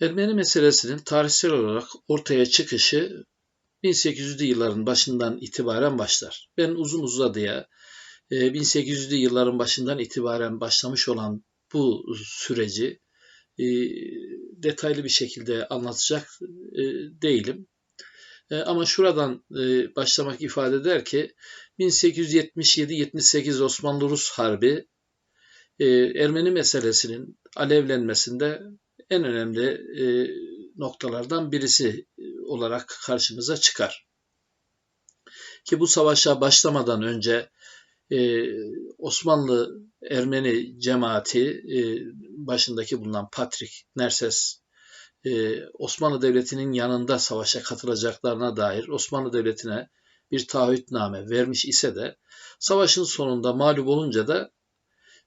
Ermeni meselesinin tarihsel olarak ortaya çıkışı 1800'lü yılların başından itibaren başlar. Ben uzun uzadıya 1800'lü yılların başından itibaren başlamış olan bu süreci e, detaylı bir şekilde anlatacak e, değilim. E, ama şuradan başlamak ifade eder ki 1877-78 Osmanlı-Rus Harbi Ermeni meselesinin alevlenmesinde en önemli noktalardan birisi olarak karşımıza çıkar. Ki bu savaşa başlamadan önce e, Osmanlı Ermeni cemaati e, başındaki bulunan Patrik Nerses e, Osmanlı Devleti'nin yanında savaşa katılacaklarına dair Osmanlı Devleti'ne bir taahhütname vermiş ise de savaşın sonunda mağlup olunca da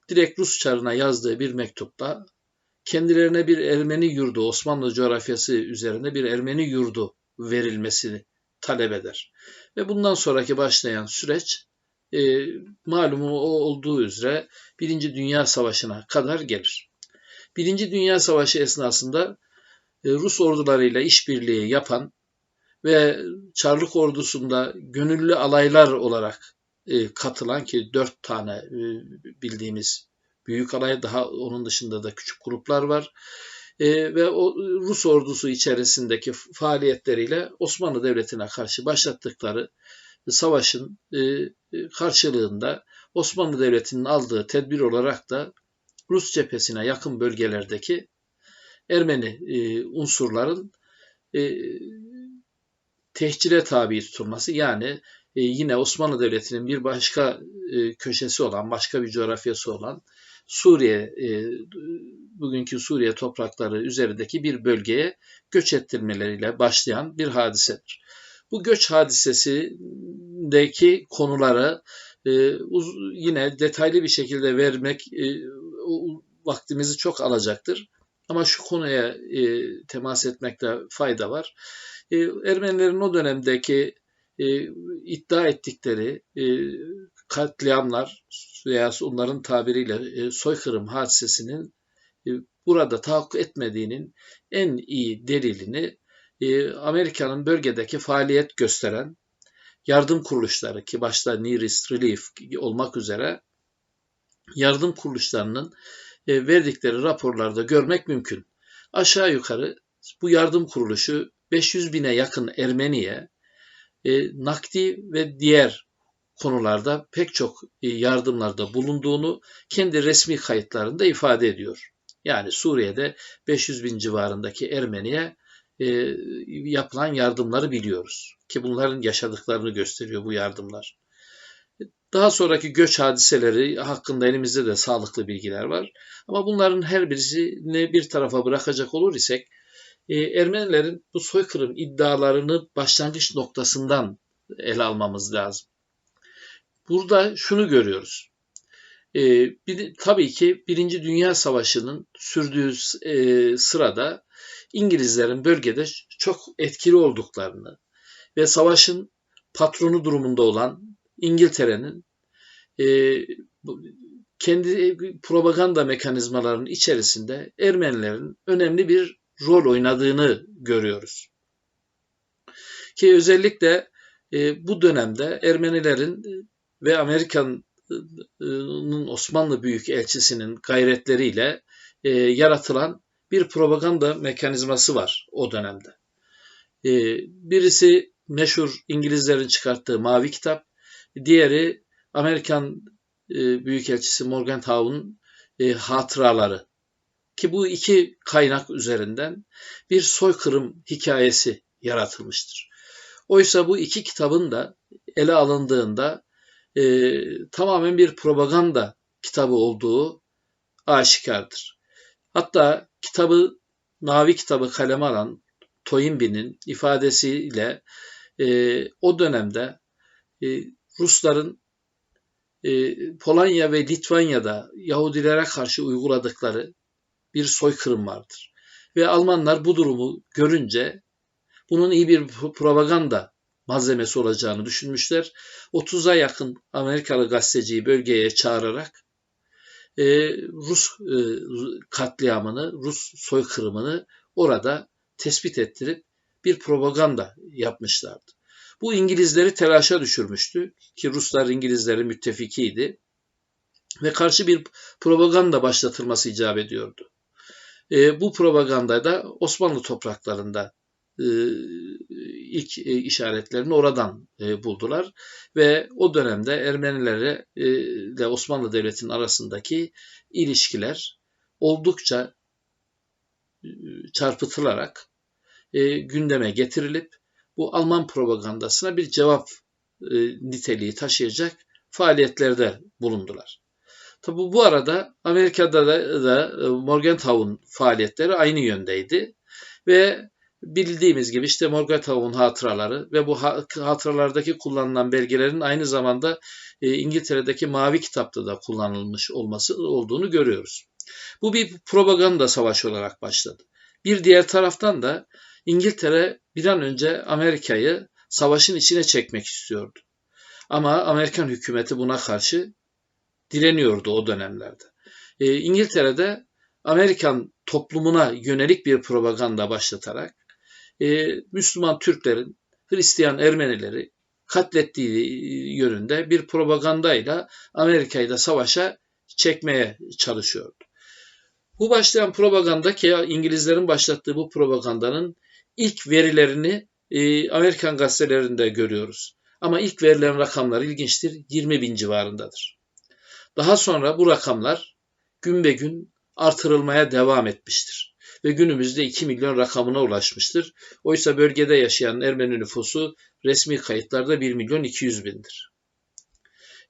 direkt Rus çarına yazdığı bir mektupta kendilerine bir Ermeni yurdu, Osmanlı coğrafyası üzerinde bir Ermeni yurdu verilmesini talep eder. Ve bundan sonraki başlayan süreç e, malumu olduğu üzere Birinci Dünya Savaşı'na kadar gelir. Birinci Dünya Savaşı esnasında e, Rus ordularıyla işbirliği yapan ve Çarlık ordusunda gönüllü alaylar olarak e, katılan ki dört tane e, bildiğimiz büyük alay daha onun dışında da küçük gruplar var. E, ve o Rus ordusu içerisindeki faaliyetleriyle Osmanlı Devleti'ne karşı başlattıkları savaşın e, e, karşılığında Osmanlı Devleti'nin aldığı tedbir olarak da Rus cephesine yakın bölgelerdeki Ermeni e, unsurların tehcile tabi tutulması yani yine Osmanlı Devleti'nin bir başka köşesi olan, başka bir coğrafyası olan Suriye, bugünkü Suriye toprakları üzerindeki bir bölgeye göç ettirmeleriyle başlayan bir hadisedir. Bu göç hadisesindeki konuları e, yine detaylı bir şekilde vermek e, vaktimizi çok alacaktır. Ama şu konuya e, temas etmekte fayda var. E, Ermenilerin o dönemdeki e, iddia ettikleri e, katliamlar veya onların tabiriyle e, soykırım hadisesinin e, burada tahakkuk etmediğinin en iyi delilini ee, Amerika'nın bölgedeki faaliyet gösteren yardım kuruluşları ki başta Nearest Relief olmak üzere yardım kuruluşlarının e, verdikleri raporlarda görmek mümkün. Aşağı yukarı bu yardım kuruluşu 500 bine yakın Ermeniye e, nakdi ve diğer konularda pek çok e, yardımlarda bulunduğunu kendi resmi kayıtlarında ifade ediyor. Yani Suriye'de 500 bin civarındaki Ermeniye e, yapılan yardımları biliyoruz. Ki bunların yaşadıklarını gösteriyor bu yardımlar. Daha sonraki göç hadiseleri hakkında elimizde de sağlıklı bilgiler var. Ama bunların her birisini bir tarafa bırakacak olur isek e, Ermenilerin bu soykırım iddialarını başlangıç noktasından ele almamız lazım. Burada şunu görüyoruz. E, bir, tabii ki Birinci Dünya Savaşı'nın sürdüğü e, sırada İngilizlerin bölgede çok etkili olduklarını ve savaşın patronu durumunda olan İngiltere'nin e, kendi propaganda mekanizmalarının içerisinde Ermenilerin önemli bir rol oynadığını görüyoruz. Ki özellikle e, bu dönemde Ermenilerin ve Amerika'nın Osmanlı Büyükelçisi'nin gayretleriyle e, yaratılan bir propaganda mekanizması var o dönemde. Ee, birisi meşhur İngilizlerin çıkarttığı Mavi Kitap, diğeri Amerikan e, Büyükelçisi Morgenthau'nun e, hatıraları. Ki bu iki kaynak üzerinden bir soykırım hikayesi yaratılmıştır. Oysa bu iki kitabın da ele alındığında e, tamamen bir propaganda kitabı olduğu aşikardır. Hatta kitabı Navi kitabı kaleme alan Toynbee'nin ifadesiyle e, o dönemde e, Rusların e, Polonya ve Litvanya'da Yahudilere karşı uyguladıkları bir soykırım vardır. Ve Almanlar bu durumu görünce bunun iyi bir propaganda malzemesi olacağını düşünmüşler. 30'a yakın Amerikalı gazeteciyi bölgeye çağırarak e, Rus e, katliamını, Rus soykırımını orada tespit ettirip bir propaganda yapmışlardı. Bu İngilizleri telaşa düşürmüştü ki Ruslar İngilizlerin müttefikiydi ve karşı bir propaganda başlatılması icap ediyordu. E, bu propaganda da Osmanlı topraklarında e, ilk e, işaretlerini oradan e, buldular ve o dönemde Ermenilerle e, ile Osmanlı Devleti'nin arasındaki ilişkiler oldukça e, çarpıtılarak e, gündeme getirilip bu Alman propagandasına bir cevap e, niteliği taşıyacak faaliyetlerde bulundular. Tabi bu arada Amerika'da da, da Morgenthau'nun faaliyetleri aynı yöndeydi ve bildiğimiz gibi işte Morgenthau'nun hatıraları ve bu hatıralardaki kullanılan belgelerin aynı zamanda e, İngiltere'deki Mavi Kitap'ta da kullanılmış olması olduğunu görüyoruz. Bu bir propaganda savaşı olarak başladı. Bir diğer taraftan da İngiltere bir an önce Amerika'yı savaşın içine çekmek istiyordu. Ama Amerikan hükümeti buna karşı direniyordu o dönemlerde. E, İngiltere'de Amerikan toplumuna yönelik bir propaganda başlatarak e, Müslüman Türklerin Hristiyan Ermenileri katlettiği yönünde bir propagandayla Amerika'yı da savaşa çekmeye çalışıyordu. Bu başlayan propaganda ki İngilizlerin başlattığı bu propagandanın ilk verilerini e, Amerikan gazetelerinde görüyoruz. Ama ilk verilen rakamlar ilginçtir. 20 bin civarındadır. Daha sonra bu rakamlar gün be gün artırılmaya devam etmiştir. Ve günümüzde 2 milyon rakamına ulaşmıştır. Oysa bölgede yaşayan Ermeni nüfusu resmi kayıtlarda 1 milyon 200 bindir.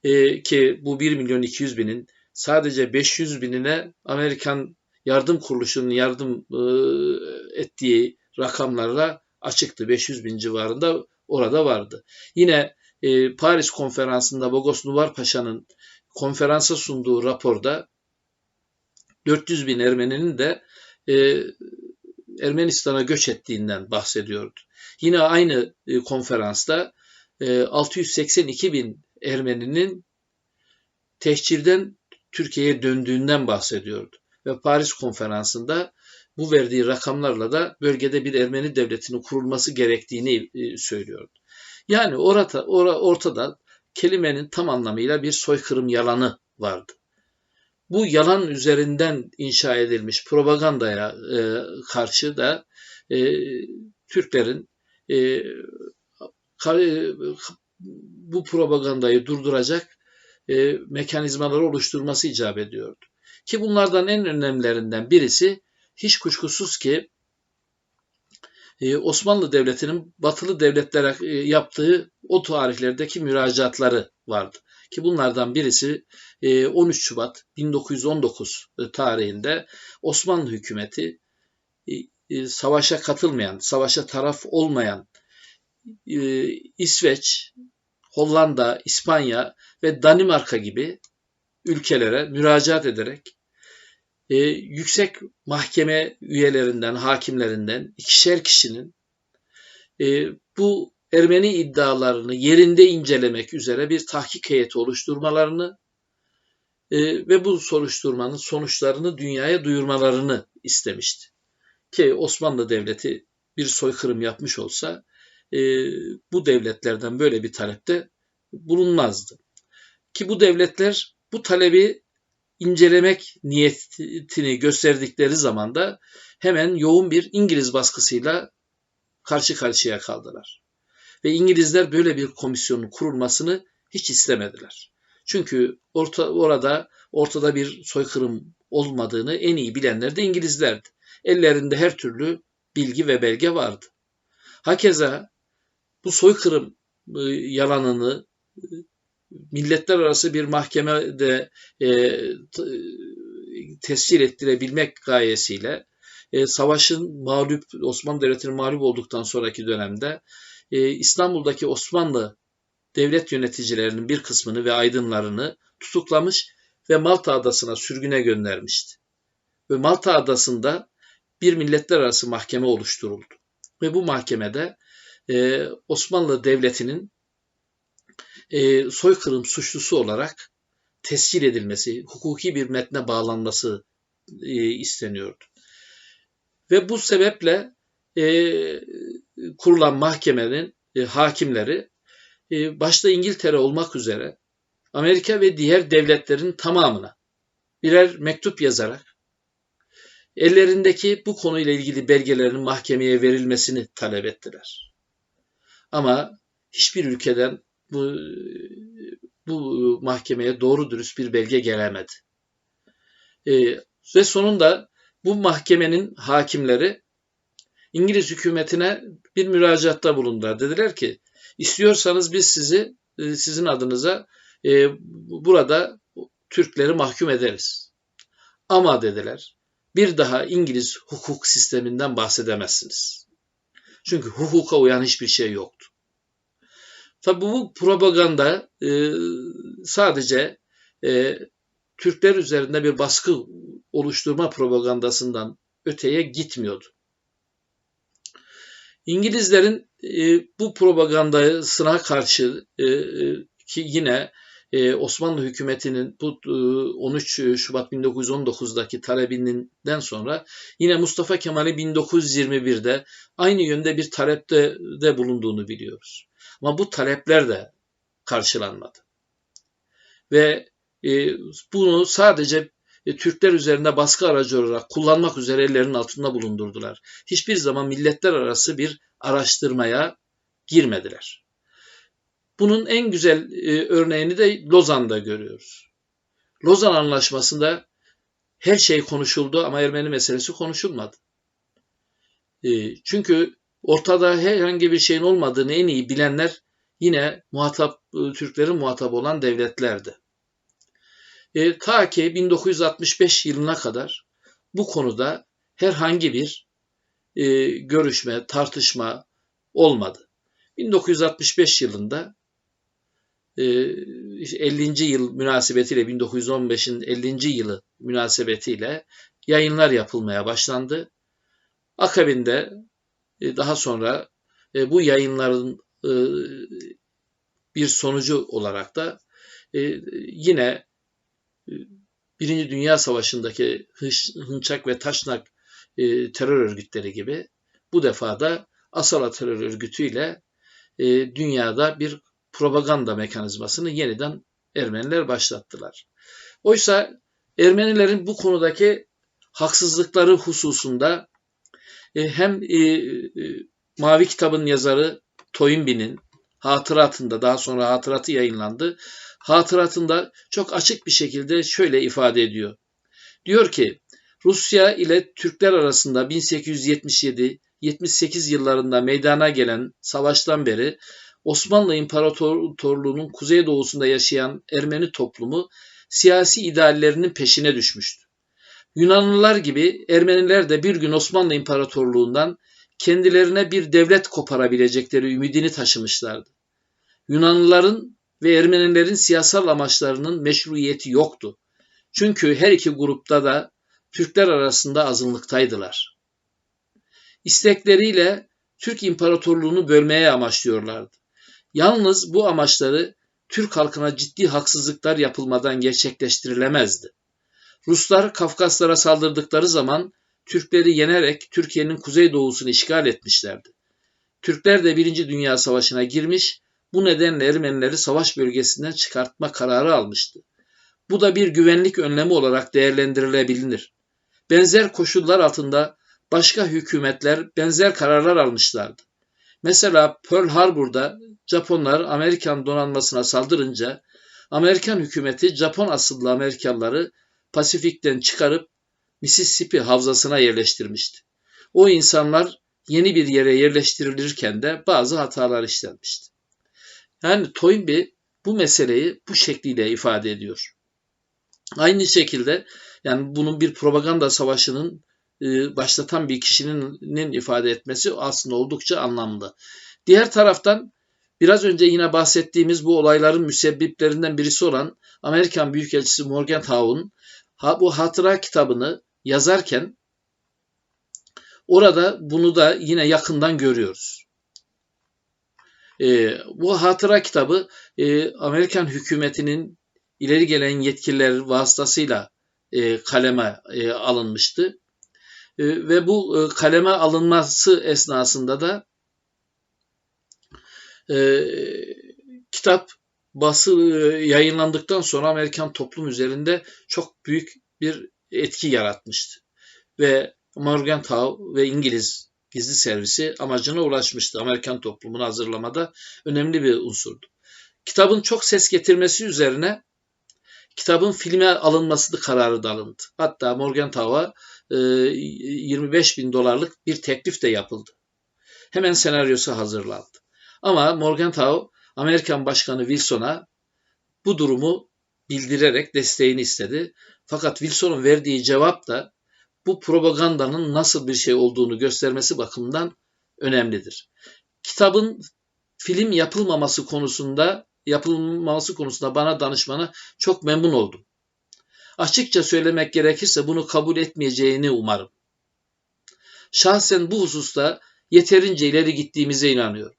Ee, ki bu 1 milyon 200 binin sadece 500 binine Amerikan yardım kuruluşunun yardım e, ettiği rakamlarla açıktı. 500 bin civarında orada vardı. Yine e, Paris konferansında Bogos Nuvar Paşa'nın konferansa sunduğu raporda 400 bin Ermeninin de e, Ermenistan'a göç ettiğinden bahsediyordu. Yine aynı e, konferansta e, 682 bin Ermeninin tehcirden Türkiye'ye döndüğünden bahsediyordu. Ve Paris konferansında bu verdiği rakamlarla da bölgede bir Ermeni devletinin kurulması gerektiğini e, söylüyordu. Yani orada, ortada kelimenin tam anlamıyla bir soykırım yalanı vardı. Bu yalan üzerinden inşa edilmiş propagandaya e, karşı da e, Türklerin e, e, bu propagandayı durduracak e, mekanizmaları oluşturması icap ediyordu. Ki bunlardan en önemlilerinden birisi hiç kuşkusuz ki Osmanlı Devleti'nin batılı devletlere e, yaptığı o tarihlerdeki müracaatları vardı. Ki bunlardan birisi 13 e, Şubat 1919 tarihinde Osmanlı hükümeti savaşa katılmayan, savaşa taraf olmayan İsveç, Hollanda, İspanya ve Danimarka gibi ülkelere müracaat ederek e, yüksek mahkeme üyelerinden, hakimlerinden ikişer kişinin e, bu Ermeni iddialarını yerinde incelemek üzere bir tahkik heyeti oluşturmalarını e, ve bu soruşturmanın sonuçlarını dünyaya duyurmalarını istemişti. Ki Osmanlı Devleti bir soykırım yapmış olsa e, bu devletlerden böyle bir talepte bulunmazdı. Ki bu devletler bu talebi incelemek niyetini gösterdikleri zaman da hemen yoğun bir İngiliz baskısıyla karşı karşıya kaldılar. Ve İngilizler böyle bir komisyonun kurulmasını hiç istemediler. Çünkü orta, orada ortada bir soykırım olmadığını en iyi bilenler de İngilizlerdi. Ellerinde her türlü bilgi ve belge vardı. Hakeza bu soykırım e, yalanını milletler arası bir mahkemede e, tescil ettirebilmek gayesiyle e, savaşın mağlup Osmanlı Devleti'nin mağlup olduktan sonraki dönemde e, İstanbul'daki Osmanlı devlet yöneticilerinin bir kısmını ve aydınlarını tutuklamış ve Malta adasına sürgüne göndermişti. Ve Malta adasında bir milletler arası mahkeme oluşturuldu. Ve bu mahkemede e, Osmanlı Devleti'nin e, soykırım suçlusu olarak tescil edilmesi, hukuki bir metne bağlanması e, isteniyordu. Ve bu sebeple e, kurulan mahkemenin e, hakimleri e, başta İngiltere olmak üzere Amerika ve diğer devletlerin tamamına birer mektup yazarak ellerindeki bu konuyla ilgili belgelerin mahkemeye verilmesini talep ettiler. Ama hiçbir ülkeden bu, bu mahkemeye doğru dürüst bir belge gelemedi. E, ve sonunda bu mahkemenin hakimleri İngiliz hükümetine bir müracaatta bulundular. Dediler ki istiyorsanız biz sizi e, sizin adınıza e, burada Türkleri mahkum ederiz. Ama dediler bir daha İngiliz hukuk sisteminden bahsedemezsiniz. Çünkü hukuka uyan hiçbir şey yoktu. Tabi bu propaganda e, sadece e, Türkler üzerinde bir baskı oluşturma propagandasından öteye gitmiyordu. İngilizlerin e, bu propagandasına karşı e, e ki yine e, Osmanlı hükümetinin bu e, 13 Şubat 1919'daki talebinden sonra yine Mustafa Kemal'i 1921'de aynı yönde bir talepte de bulunduğunu biliyoruz. Ama bu talepler de karşılanmadı. Ve e, bunu sadece e, Türkler üzerinde baskı aracı olarak kullanmak üzere ellerinin altında bulundurdular. Hiçbir zaman milletler arası bir araştırmaya girmediler. Bunun en güzel e, örneğini de Lozan'da görüyoruz. Lozan Anlaşması'nda her şey konuşuldu ama Ermeni meselesi konuşulmadı. E, çünkü ortada herhangi bir şeyin olmadığını en iyi bilenler yine muhatap Türklerin muhatap olan devletlerdi. E, ta ki 1965 yılına kadar bu konuda herhangi bir e, görüşme, tartışma olmadı. 1965 yılında e, 50. yıl münasebetiyle 1915'in 50. yılı münasebetiyle yayınlar yapılmaya başlandı. Akabinde e, daha sonra e, bu yayınların e, bir sonucu olarak da yine Birinci Dünya Savaşı'ndaki Hınçak ve Taşnak terör örgütleri gibi bu defa da Asala terör örgütüyle e, dünyada bir propaganda mekanizmasını yeniden Ermeniler başlattılar. Oysa Ermenilerin bu konudaki haksızlıkları hususunda e, hem e, e, Mavi Kitab'ın yazarı Toynbee'nin hatıratında daha sonra hatıratı yayınlandı hatıratında çok açık bir şekilde şöyle ifade ediyor. Diyor ki Rusya ile Türkler arasında 1877-78 yıllarında meydana gelen savaştan beri Osmanlı İmparatorluğu'nun kuzeydoğusunda yaşayan Ermeni toplumu siyasi ideallerinin peşine düşmüştü. Yunanlılar gibi Ermeniler de bir gün Osmanlı İmparatorluğu'ndan kendilerine bir devlet koparabilecekleri ümidini taşımışlardı. Yunanlıların ve Ermenilerin siyasal amaçlarının meşruiyeti yoktu. Çünkü her iki grupta da Türkler arasında azınlıktaydılar. İstekleriyle Türk İmparatorluğunu bölmeye amaçlıyorlardı. Yalnız bu amaçları Türk halkına ciddi haksızlıklar yapılmadan gerçekleştirilemezdi. Ruslar Kafkaslara saldırdıkları zaman Türkleri yenerek Türkiye'nin kuzeydoğusunu işgal etmişlerdi. Türkler de Birinci Dünya Savaşı'na girmiş bu nedenle Ermenileri savaş bölgesinden çıkartma kararı almıştı. Bu da bir güvenlik önlemi olarak değerlendirilebilir. Benzer koşullar altında başka hükümetler benzer kararlar almışlardı. Mesela Pearl Harbor'da Japonlar Amerikan donanmasına saldırınca Amerikan hükümeti Japon asıllı Amerikalıları Pasifik'ten çıkarıp Mississippi havzasına yerleştirmişti. O insanlar yeni bir yere yerleştirilirken de bazı hatalar işlenmişti. Yani Toynbee bu meseleyi bu şekliyle ifade ediyor. Aynı şekilde yani bunun bir propaganda savaşının e, başlatan bir kişinin ifade etmesi aslında oldukça anlamlı. Diğer taraftan biraz önce yine bahsettiğimiz bu olayların müsebbiplerinden birisi olan Amerikan Büyükelçisi Morgenthau'nun bu hatıra kitabını yazarken orada bunu da yine yakından görüyoruz. E, bu hatıra kitabı e, Amerikan hükümetinin ileri gelen yetkililer vasıtasıyla e, kaleme e, alınmıştı. E, ve bu e, kaleme alınması esnasında da e, kitap bası e, yayınlandıktan sonra Amerikan toplum üzerinde çok büyük bir etki yaratmıştı. Ve Morgenthau ve İngiliz gizli servisi amacına ulaşmıştı. Amerikan toplumunu hazırlamada önemli bir unsurdu. Kitabın çok ses getirmesi üzerine kitabın filme alınması da kararı da alındı. Hatta Morgenthau'a 25 e, bin dolarlık bir teklif de yapıldı. Hemen senaryosu hazırlandı. Ama Morgenthau Amerikan Başkanı Wilson'a bu durumu bildirerek desteğini istedi. Fakat Wilson'un verdiği cevap da bu propagandanın nasıl bir şey olduğunu göstermesi bakımından önemlidir. Kitabın film yapılmaması konusunda yapılmaması konusunda bana danışmana çok memnun oldum. Açıkça söylemek gerekirse bunu kabul etmeyeceğini umarım. Şahsen bu hususta yeterince ileri gittiğimize inanıyorum.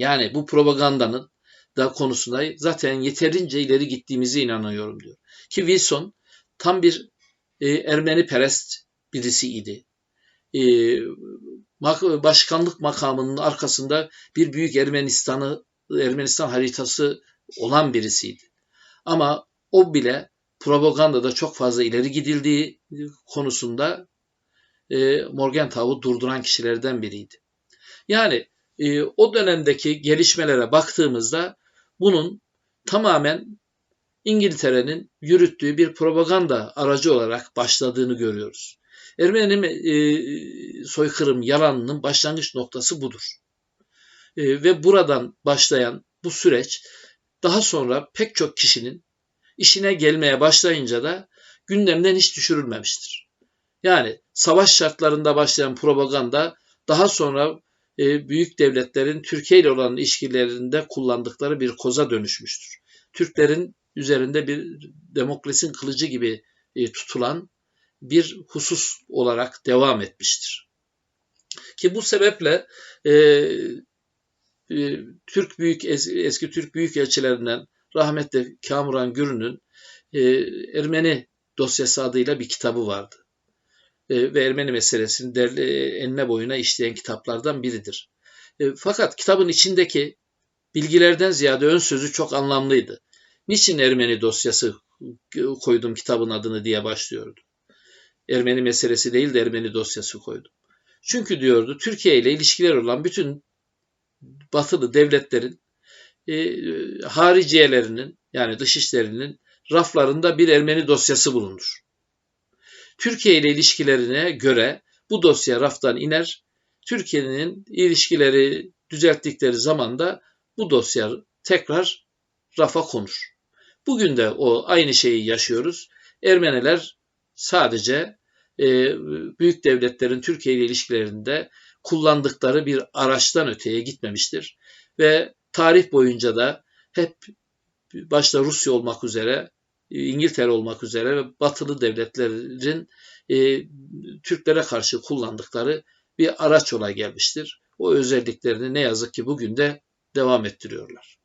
Yani bu propagandanın da konusunda zaten yeterince ileri gittiğimize inanıyorum diyor. Ki Wilson tam bir e, Ermeni perest birisiydi. E, başkanlık makamının arkasında bir büyük Ermenistan'ı Ermenistan haritası olan birisiydi. Ama o bile propagandada çok fazla ileri gidildiği konusunda e, Morgenthau'u durduran kişilerden biriydi. Yani e, o dönemdeki gelişmelere baktığımızda bunun tamamen İngiltere'nin yürüttüğü bir propaganda aracı olarak başladığını görüyoruz. Ermeni e, soykırım yalanının başlangıç noktası budur. E, ve buradan başlayan bu süreç daha sonra pek çok kişinin işine gelmeye başlayınca da gündemden hiç düşürülmemiştir. Yani savaş şartlarında başlayan propaganda daha sonra büyük devletlerin Türkiye ile olan ilişkilerinde kullandıkları bir koza dönüşmüştür. Türklerin üzerinde bir demokrasinin kılıcı gibi e, tutulan bir husus olarak devam etmiştir. Ki bu sebeple e, e, Türk büyük eski Türk büyük elçilerinden rahmetli Kamuran Gürün'ün e, Ermeni dosyası adıyla bir kitabı vardı. E, ve Ermeni meselesini derli, enine boyuna işleyen kitaplardan biridir. E, fakat kitabın içindeki bilgilerden ziyade ön sözü çok anlamlıydı. Niçin Ermeni dosyası koydum kitabın adını diye başlıyordu. Ermeni meselesi değil de Ermeni dosyası koydum. Çünkü diyordu Türkiye ile ilişkiler olan bütün batılı devletlerin e, hariciyelerinin yani dışişlerinin raflarında bir Ermeni dosyası bulunur. Türkiye ile ilişkilerine göre bu dosya raftan iner. Türkiye'nin ilişkileri düzelttikleri zaman da bu dosya tekrar rafa konur. Bugün de o aynı şeyi yaşıyoruz. Ermeniler sadece e, büyük devletlerin Türkiye ile ilişkilerinde kullandıkları bir araçtan öteye gitmemiştir. Ve tarih boyunca da hep başta Rusya olmak üzere, İngiltere olmak üzere batılı devletlerin e, Türklere karşı kullandıkları bir araç olay gelmiştir. O özelliklerini ne yazık ki bugün de devam ettiriyorlar.